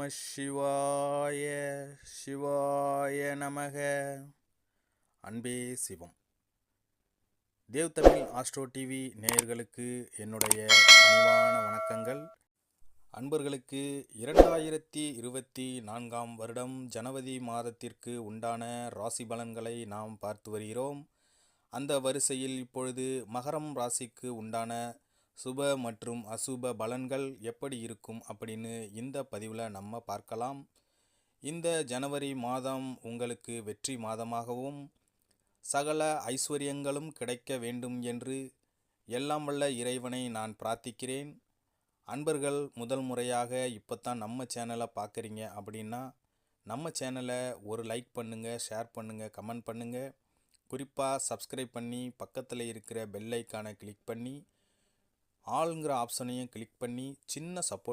நம சிவாய சிவாய நமக. அன்பே சிவம். தேவ் தமிழ் ஆஸ்ட்ரோ டிவி நேயர்களுக்கு என்னுடைய பணிவான வணக்கங்கள். அன்பர்களுக்கு இரண்டாயிரத்தி இருபத்தி நான்காம் வருடம் ஜனவரி மாதத்திற்கு உண்டான ராசி பலன்களை நாம் பார்த்து வருகிறோம். அந்த வரிசையில் இப்பொழுது மகரம் ராசிக்கு உண்டான சுப மற்றும் அசுப பலன்கள் எப்படி இருக்கும் அப்படின்னு இந்த பதிவில் நம்ம பார்க்கலாம். இந்த ஜனவரி மாதம் உங்களுக்கு வெற்றி மாதமாகவும் சகல ஐஸ்வர்யங்களும் கிடைக்க வேண்டும் என்று எல்லாம் வல்ல இறைவனை நான் பிரார்த்திக்கிறேன். அன்பர்கள் முதல் முறையாக இப்போ தான் நம்ம சேனலை பார்க்குறீங்க அப்படின்னா நம்ம சேனலை ஒரு லைக் பண்ணுங்கள் ஷேர் பண்ணுங்கள் கமெண்ட் பண்ணுங்கள் குறிப்பாக சப்ஸ்கிரைப் பண்ணி பக்கத்தில் இருக்கிற பெல் ஐக்கானை கிளிக் பண்ணி ஆளுங்கிற ஆப்ஷனையும் கிளிக் பண்ணி சின்ன சப்போர்ட்